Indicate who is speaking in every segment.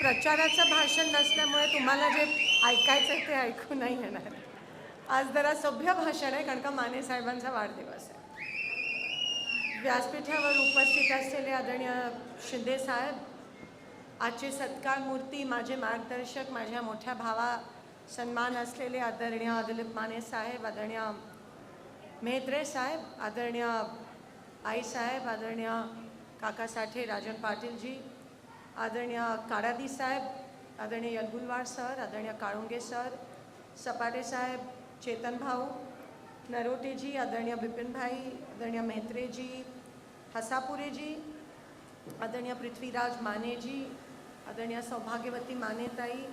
Speaker 1: प्रचाराचं भाषण नसल्यामुळे तुम्हाला जे ऐकायचं आहे ते ऐकू नाही येणार. आज जरा सभ्य भाषण आहे कारण का माने साहेबांचा वाढदिवस आहे. व्यासपीठावर उपस्थित असलेले आदरणीय शिंदे साहेब आजचे सत्कार मूर्ती माझे मार्गदर्शक माझ्या मोठ्या भावा सन्मान असलेले आदरणीय दिलीप माने साहेब आदरणीय मेहत्रे साहेब आदरणीय आई साहेब आदरणीय काका साठे राजन पाटीलजी आदरणीय काडादी साहेब आदरणीय यलगुलवार सर आदरणीय काळुंगे सर सपाटे साहेब चेतन भाऊ नरोटेजी आदरणीय बिपिनभाई आदरणीय मेहत्रेजी हसापुरेजी आदरणीय पृथ्वीराज मानेजी आदरणीय सौभाग्यवती मानेताई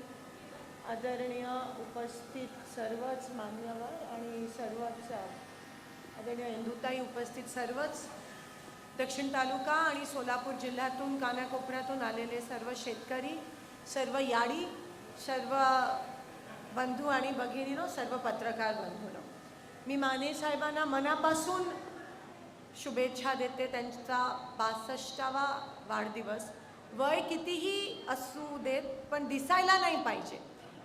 Speaker 1: आदरणीय उपस्थित सर्वच मान्यवर आणि सर्वच आदरणीय इंदुताई उपस्थित सर्वच दक्षिण तालुका आणि सोलापूर जिल्ह्यातून कानाकोपऱ्यातून आलेले सर्व शेतकरी सर्व याडी सर्व बंधू आणि भगिनीनो सर्व पत्रकार बंधूनो. मी माने साहेबांना मनापासून शुभेच्छा देते त्यांचा बासष्टावा वाढदिवस. वय कितीही असू देत पण दिसायला नाही पाहिजे.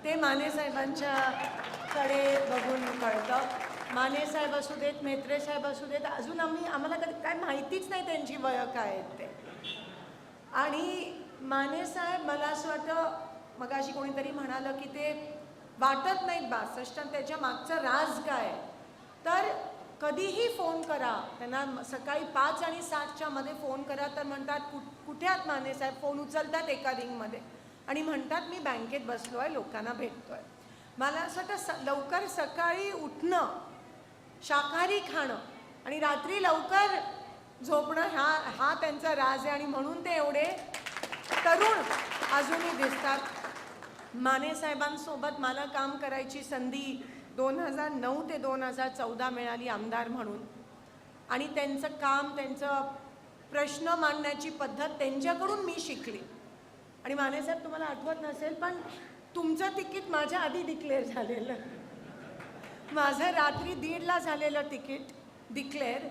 Speaker 1: ते माने साहेबांच्याकडे बघून कळतं. माने साहेब असू देत मेत्रे साहेब असू देत अजून आम्ही आम्हाला कधी काय माहितीच नाही त्यांची वय काय आहेत ते. आणि माने साहेब मला असं वाटतं मगाशी कोणीतरी म्हणालं की ते वाटत नाहीत बासष्ट आणि त्याच्या मागचा राज काय आहे? तर कधीही फोन करा. त्यांना सकाळी पाच आणि सातच्या मध्ये फोन करा तर म्हणतात कुठ कुठे आहात माने साहेब? फोन उचलतात एका रिंगमध्ये आणि म्हणतात मी बँकेत बसलो आहे लोकांना भेटतो आहे मला असं वाटतं स लवकर सकाळी उठणं शाकाहारी खाणं आणि रात्री लवकर झोपणं हा हा त्यांचा राज आहे आणि म्हणून ते एवढे तरुण अजूनही दिसतात. माने साहेबांसोबत मला काम करायची संधी दोन हजार नऊ ते दोन हजार चौदा मिळाली आमदार म्हणून. आणि त्यांचं काम त्यांचं प्रश्न मांडण्याची पद्धत त्यांच्याकडून मी शिकली. आणि मानेसाहेब तुम्हाला आठवत नसेल पण तुमचं तिकीट माझ्या आधी डिक्लेअर झालेलं. माझं रात्री दीडला झालेलं तिकीट डिक्लेअर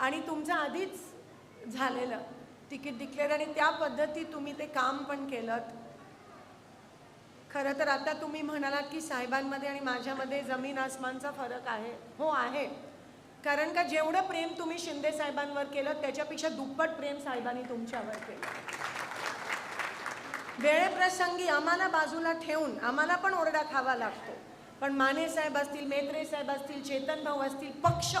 Speaker 1: आणि तुमचं आधीच झालेलं तिकीट डिक्लेअर आणि त्या पद्धती तुम्ही ते काम पण केलं खरं तर आता तुम्ही म्हणालात की साहेबांमध्ये आणि माझ्यामध्ये जमीन आसमानचा फरक आहे. हो आहे. कारण का जेवढं प्रेम तुम्ही शिंदे साहेबांवर केलं त्याच्यापेक्षा दुप्पट प्रेम साहेबांनी तुमच्यावर केलं. वेळेप्रसंगी आम्हाला बाजूला ठेवून आम्हाला पण ओरडा खावा लागतो. पण माने साहेब असतील मेत्रे साहेब असतील चेतन भाऊ असतील पक्ष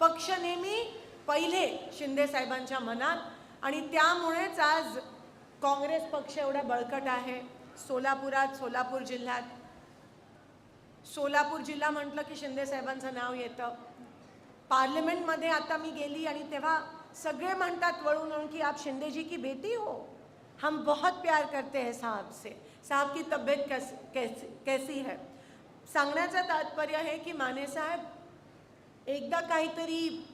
Speaker 1: पक्ष नेहमी पहिले शिंदे साहेबांच्या मनात. आणि त्यामुळेच आज काँग्रेस पक्ष एवढा बळकट आहे. सोलापुरात सोलापूर जिल्ह्यात. सोलापूर जिल्हा म्हटलं की शिंदे साहेबांचं नाव येतं. पार्लमेंटमध्ये आता मी गेली आणि तेव्हा सगळे म्हणतात वळून वळून की आप शिंदे जी की बेटी हो. हम बहुत प्यार करते हैं साहब से. साहब की तबीयत कैसी कैसी है? सांगण्याचं तात्पर्य आहे की माने साहेब एकदा काहीतरी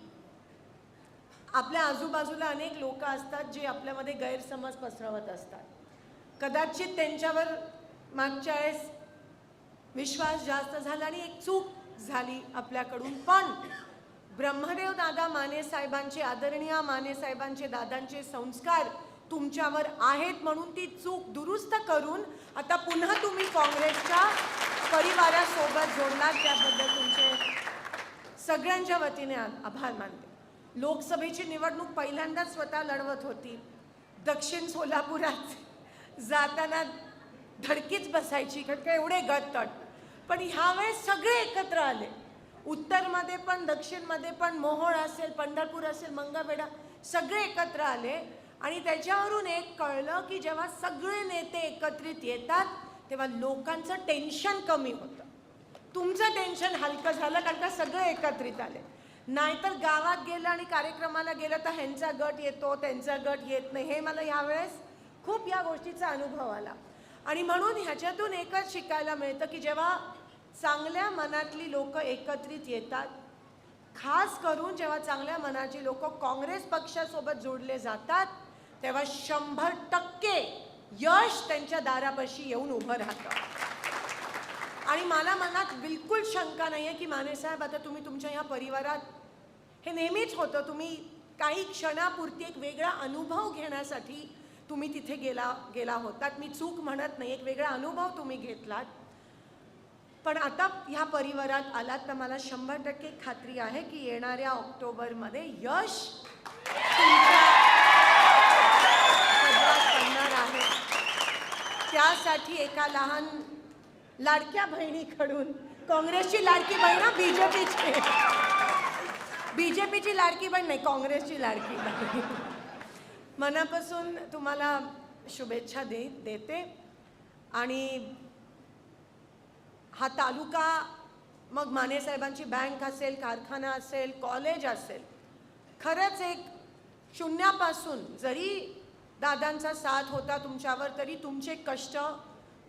Speaker 1: आपल्या आजूबाजूला अनेक लोक असतात जे आपल्यामध्ये गैरसमज पसरवत असतात. कदाचित त्यांच्यावर मागच्या वेळेस विश्वास जास्त झाला आणि एक चूक झाली आपल्याकडून. पण ब्रह्मदेव दादा माने साहेबांचे आदरणीय माने साहेबांचे दादांचे संस्कार तुमच्यावर आहेत म्हणून ती चूक दुरुस्त करून आता पुन्हा तुम्ही काँग्रेसच्या परिवारासोबत जोडणार त्याबद्दल तुमचे सगळ्यांच्या वतीने आभार मानते. लोकसभेची निवडणूक पहिल्यांदाच स्वतः लढवत होती. दक्षिण सोलापुरात जाताना धडकीच बसायची कारण का एवढे गट पण ह्यावेळेस सगळे एकत्र आले. उत्तरमध्ये पण दक्षिणमध्ये पण मोहोळ असेल पंढरपूर असेल मंगळवेढा सगळे एकत्र आले. आणि त्याच्यावरून एक कळलं की जेव्हा सगळे नेते एकत्रित येतात तेव्हा लोकांचं टेन्शन कमी होतं. तुमचं टेन्शन हलकं झालं कारण का सगळे एकत्रित आले. नाहीतर गावात गेलं आणि कार्यक्रमाला गेलं तर ह्यांचा गट येतो त्यांचा गट येत नाही. हे मला यावेळेस खूप या गोष्टीचा अनुभव आला. आणि म्हणून ह्याच्यातून एकच शिकायला मिळतं की जेव्हा चांगल्या मनातली लोक एकत्रित येतात खास करून जेव्हा चांगल्या मनाची लोक काँग्रेस पक्षासोबत जोडले जातात तेव्हा शंभर टक्के यश त्यांच्या दारापाशी येऊन उभं राहतं. आणि मला मनात बिलकुल शंका नाही आहे की मानेसाहेब आता तुम्ही तुमच्या ह्या परिवारात हे नेहमीच होतं तुम्ही काही क्षणापुरती एक वेगळा अनुभव घेण्यासाठी तुम्ही तिथे गेला गेला होतात. मी चूक म्हणत नाही एक वेगळा अनुभव तुम्ही घेतलात. पण आता ह्या परिवारात आलात तर मला शंभर टक्के खात्री आहे की येणाऱ्या ऑक्टोबरमध्ये यश त्यासाठी एका लहान लाडक्या बहिणीकडून काँग्रेसची लाडकी बहीण ना बीजेपीची. पीची लाडकी बहीण नाही काँग्रेसची लाडकी बहीण. मनापासून तुम्हाला शुभेच्छा दे देते. आणि हा तालुका मग माने साहेबांची बँक असेल कारखाना असेल कॉलेज असेल खरंच एक शून्यापासून जरी दादांचा साथ होता तुमच्यावर तरी तुमचे कष्ट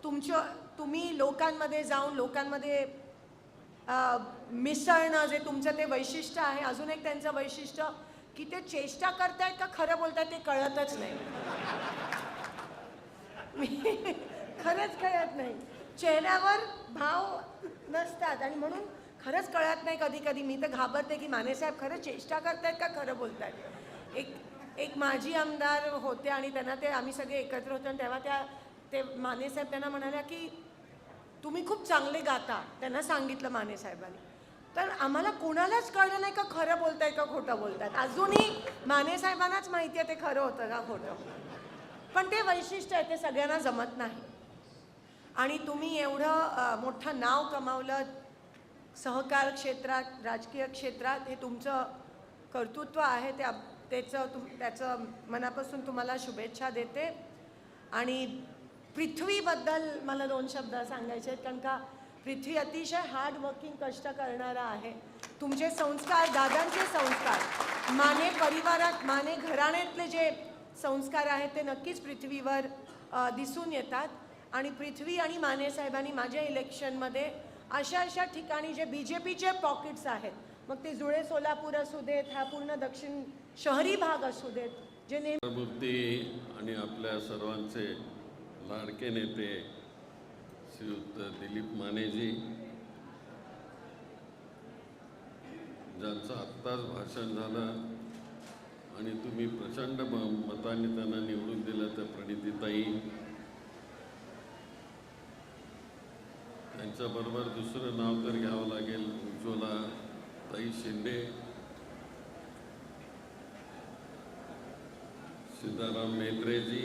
Speaker 1: तुमच्या तुम्ही लोकांमध्ये जाऊन लोकांमध्ये मिसळणं जे तुमचं ते वैशिष्ट्य आहे अजून एक त्यांचं वैशिष्ट्य की ते चेष्टा करतायत का खरं बोलतायत ते कळतच नाही. मी खरंच कळत नाही. चेहऱ्यावर भाव नसतात आणि म्हणून खरंच कळत नाही कधी कधी मी तर घाबरते की मानेसाहेब खरं चेष्टा करतायत का खरं बोलतायत? एक एक माजी आमदार होते आणि त्यांना ते आम्ही सगळे एकत्र होतो. आणि तेव्हा त्या ते मानेसाहेब त्यांना म्हणाल्या की तुम्ही खूप चांगले गाता त्यांना सांगितलं माने साहेबांनी. तर आम्हाला कोणालाच कळलं नाही का खरं बोलताय का खोटं बोलतायत अजूनही माने साहेबांनाच माहिती आहे ते खरं होतं का खोटं. पण ते वैशिष्ट्य आहे ते सगळ्यांना जमत नाही. आणि तुम्ही एवढं मोठं नाव कमावलं सहकार क्षेत्रात राजकीय क्षेत्रात हे तुमचं कर्तृत्व आहे ते त्याचं तुम त्याचं मनापासून तुम्हाला शुभेच्छा देते. आणि पृथ्वीबद्दल मला दोन शब्द सांगायचे आहेत कारण का पृथ्वी अतिशय हार्डवर्किंग कष्ट करणारा आहे. तुमचे संस्कार दादांचे संस्कार माने परिवारात माने घराण्यातले जे संस्कार आहेत ते नक्कीच पृथ्वीवर दिसून येतात. आणि पृथ्वी आणि माने साहेबांनी माझ्या इलेक्शनमध्ये अशा अशा ठिकाणी जे बी जे पीचे पॉकेट्स आहेत मग ते जुळे सोलापूर असू देत हा पूर्ण दक्षिण शहरी भाग असू देत जे नेहमी
Speaker 2: मूर्ती आणि आपल्या सर्वांचे लाडके नेते श्रीयुक्त दिलीप मानेजी ज्यांचं आत्ताच भाषण झालं आणि तुम्ही प्रचंड म- मताने त्यांना निवडून दिलं तर प्रणितीताई. त्यांच्याबरोबर दुसरं नाव तर घ्यावं लागेल उज्ज्वला ताई शिंदे. सीताराम मेत्रेजी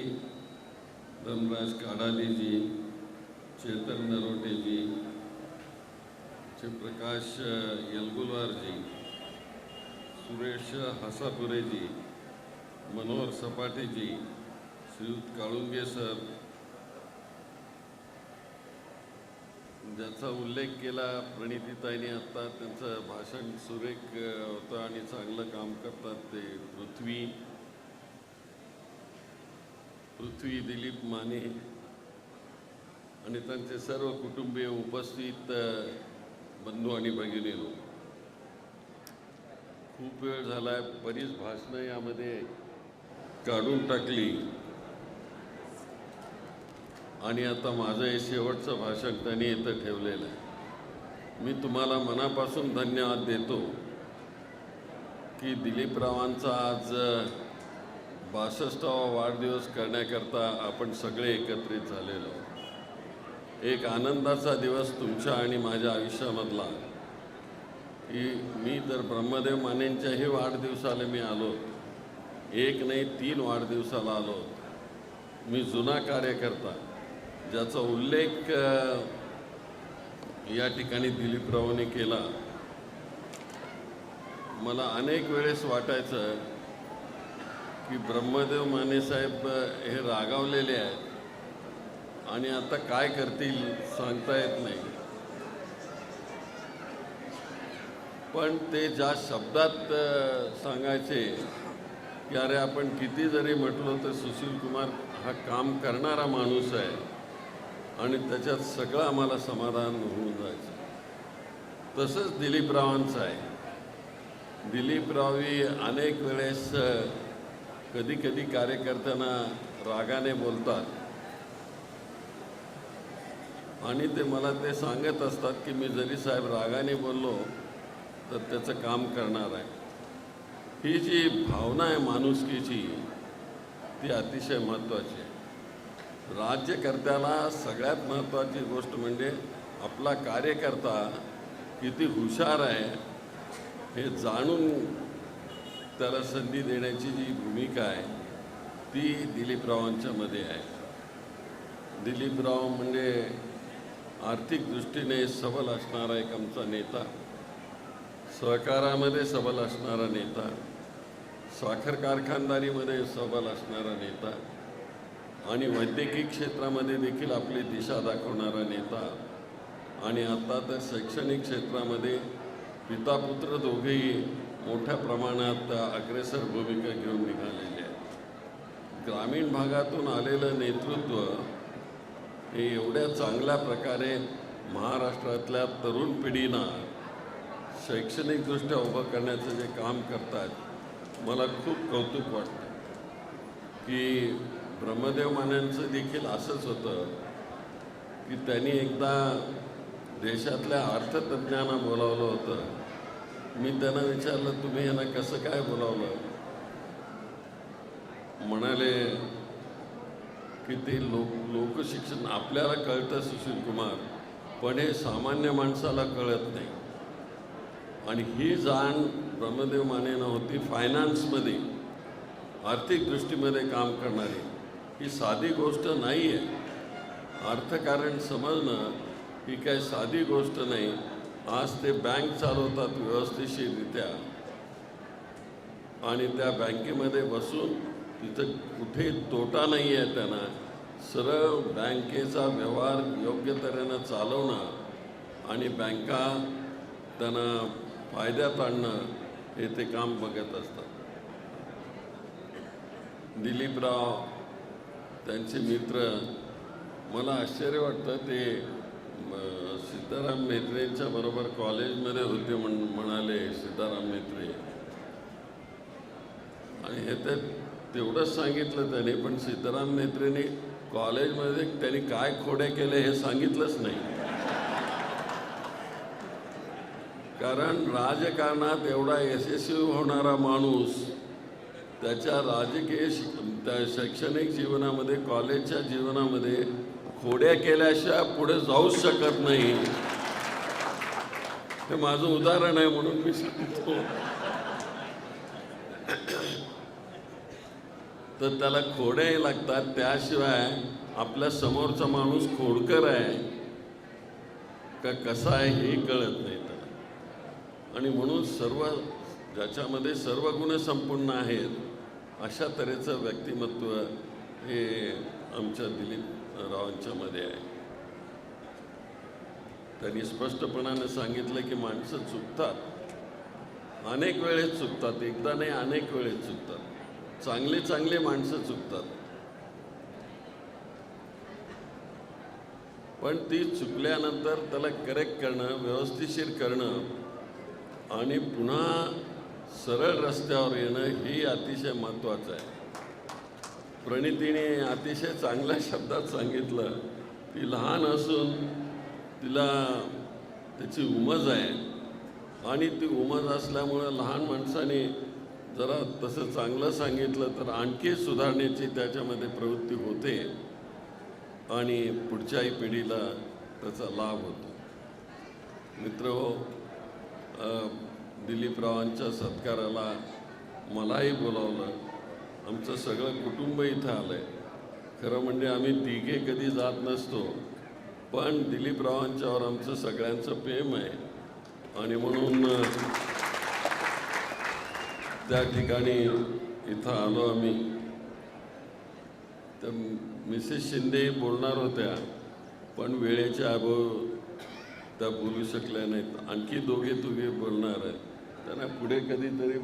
Speaker 2: धनराज काडालीजी चेतन नरोटेजी प्रकाश यलगुलवारजी सुरेश हसापुरेजी मनोहर सपाटेजी श्रीयुत काळुंगे सर. ज्याचा उल्लेख केला प्रणितीताईने आत्ता त्यांचं भाषण सुरेख होतं आणि चांगलं काम करतात ते पृथ्वी. पृथ्वी दिलीप माने आणि त्यांचे सर्व कुटुंबीय उपस्थित बंधू आणि भगिनी खूप वेळ झाला आहे बरीच भाषणं यामध्ये काढून टाकली. आणि आता माझं हे शेवटचं भाषण त्यांनी इथं ठेवलेलं आहे. मी तुम्हाला मनापासून धन्यवाद देतो की दिलीपरावांचा आज बासष्टावा वाढदिवस करण्याकरता आपण सगळे एकत्रित झालेलो. एक आनंदाचा दिवस तुमच्या आणि माझ्या आयुष्यामधला. की मी तर ब्रह्मदेव मानेंच्याही वाढदिवसाला मी आलो. एक नाही तीन वाढदिवसाला आलो. मी जुना कार्यकर्ता ज्याचा उल्लेख या ठिकाणी दिलीपरावने केला. मला अनेक वेळेस वाटायचं की ब्रह्मदेव माने साहेब हे रागावलेले आहेत. आणि आता काय करतील सांगता येत नाही. पण ते ज्या शब्दात सांगायचे की अरे आपण किती जरी म्हटलो तर सुशील कुमार हा काम करणारा माणूस आहे. आणि त्याच्यात सगळं आम्हाला समाधान होऊन जायचं. तसंच दिलीपरावांचं आहे. दिलीपरावी अनेक वेळेस कधी कधी कार्यकर्त्यांना रागाने बोलतात. आणि ते मला ते सांगत असतात की मी जरी साहेब रागाने बोललो तर त्याचं काम करणार आहे. ही जी भावना आहे माणुसकीची ती अतिशय महत्त्वाची आहे. राज्यकर्त्याला सगळ्यात महत्त्वाची गोष्ट म्हणजे आपला कार्यकर्ता किती हुशार आहे हे जाणून त्याला संधी देण्याची जी भूमिका आहे ती दिलीपरावांच्यामध्ये आहे. दिलीपराव म्हणजे आर्थिक दृष्टीने सबल असणारा एक आमचा नेता सहकारामध्ये सबल असणारा नेता साखर कारखानदारीमध्ये सबल असणारा नेता आणि वैद्यकीय क्षेत्रामध्ये देखील आपली दिशा दाखवणारा नेता आणि आता तर शैक्षणिक क्षेत्रामध्ये पिता पुत्र दोघेही मोठ्या प्रमाणात अग्रेसर भूमिका घेऊन निघालेली आहे. ग्रामीण भागातून आलेलं नेतृत्व हे एवढ्या चांगल्या प्रकारे महाराष्ट्रातल्या तरुण पिढीना शैक्षणिकदृष्ट्या उभं करण्याचं जे काम करतात मला खूप कौतुक वाटतं. की ब्रह्मदेव मान्यांचं देखील असंच होतं की त्यांनी एकदा देशातल्या अर्थतज्ज्ञांना बोलावलं होतं मी त्यांना विचारलं तुम्ही यांना कसं काय बोलावलं? म्हणाले की ते लोक लोकशिक्षण आपल्याला कळतं सुशील कुमार पण हे सामान्य माणसाला कळत नाही. आणि ही जाण ब्रह्मदेव मानेनं होती फायनान्समध्ये आर्थिक दृष्टीमध्ये काम करणारी. ही साधी गोष्ट नाही आहे अर्थकारण समजणं ही काय साधी गोष्ट नाही. आज ते बँक चालवतात व्यवस्थितशीररित्या आणि त्या बँकेमध्ये बसून तिथं कुठे तोटा नाही आहे त्यांना. सरळ बँकेचा व्यवहार योग्य तऱ्हेनं चालवणं आणि बँका त्यांना फायद्यात आणणं हे ते काम बघत असतात. दिलीपराव त्यांचे मित्र मला आश्चर्य वाटतं ते सीताराम मेत्रेंच्या बरोबर कॉलेजमध्ये होते म्हण म्हणाले सीताराम मेत्रे. आणि हे तर तेवढंच सांगितलं त्याने पण सीताराम मेत्रेने कॉलेजमध्ये त्यांनी काय खोडे केले हे सांगितलंच नाही. कारण राजकारणात एवढा यशस्वी होणारा माणूस त्याच्या राजकीय त्या शैक्षणिक जीवनामध्ये कॉलेजच्या जीवनामध्ये खोड्या केल्याशिवाय पुढे जाऊच शकत नाही. हे माझं उदाहरण आहे म्हणून मी सांगतो. तर त्याला खोड्याही लागतात त्याशिवाय आपल्या समोरचा माणूस खोडकर आहे. का कसा आहे हे कळत नाही त्याला. आणि म्हणून सर्व ज्याच्यामध्ये सर्व गुण संपूर्ण आहेत अशा तऱ्हेचं व्यक्तिमत्व हे आमच्या दिलीप रावांच्यामध्ये आहे. त्यांनी स्पष्टपणाने सांगितलं की माणसं चुकतात. अनेक वेळेस चुकतात. एकदा नाही अनेक वेळेस चुकतात. चांगले चांगले माणसं चुकतात. पण ती चुकल्यानंतर त्याला करेक्ट करणं व्यवस्थिशीर करणं आणि पुन्हा सरळ रस्त्यावर येणं ही अतिशय महत्त्वाचं आहे. प्रणितीने अतिशय चांगल्या शब्दात सांगितलं ती लहान असून तिला त्याची उमज आहे आणि ती उमज असल्यामुळं लहान माणसाने जरा तसं चांगलं सांगितलं तर आणखी सुधारण्याची त्याच्यामध्ये प्रवृत्ती होते आणि पुढच्याही पिढीला त्याचा लाभ होतो. मित्र हो दिलीपरावांच्या सत्काराला मलाही बोलावलं. आमचं सगळं कुटुंब इथं आलं आहे खरं म्हणजे आम्ही तिघे कधी जात नसतो पण दिलीपरावांच्यावर आमचं सगळ्यांचं प्रेम आहे. आणि म्हणून त्या ठिकाणी इथं आलो आम्ही. तर मिसेस शिंदे बोलणार होत्या पण वेळेच्या अभाव त्या बोलू शकल्या नाहीत. आणखी दोघे तुघे बोलणार आहेत. त्यांना पुढे कधीतरी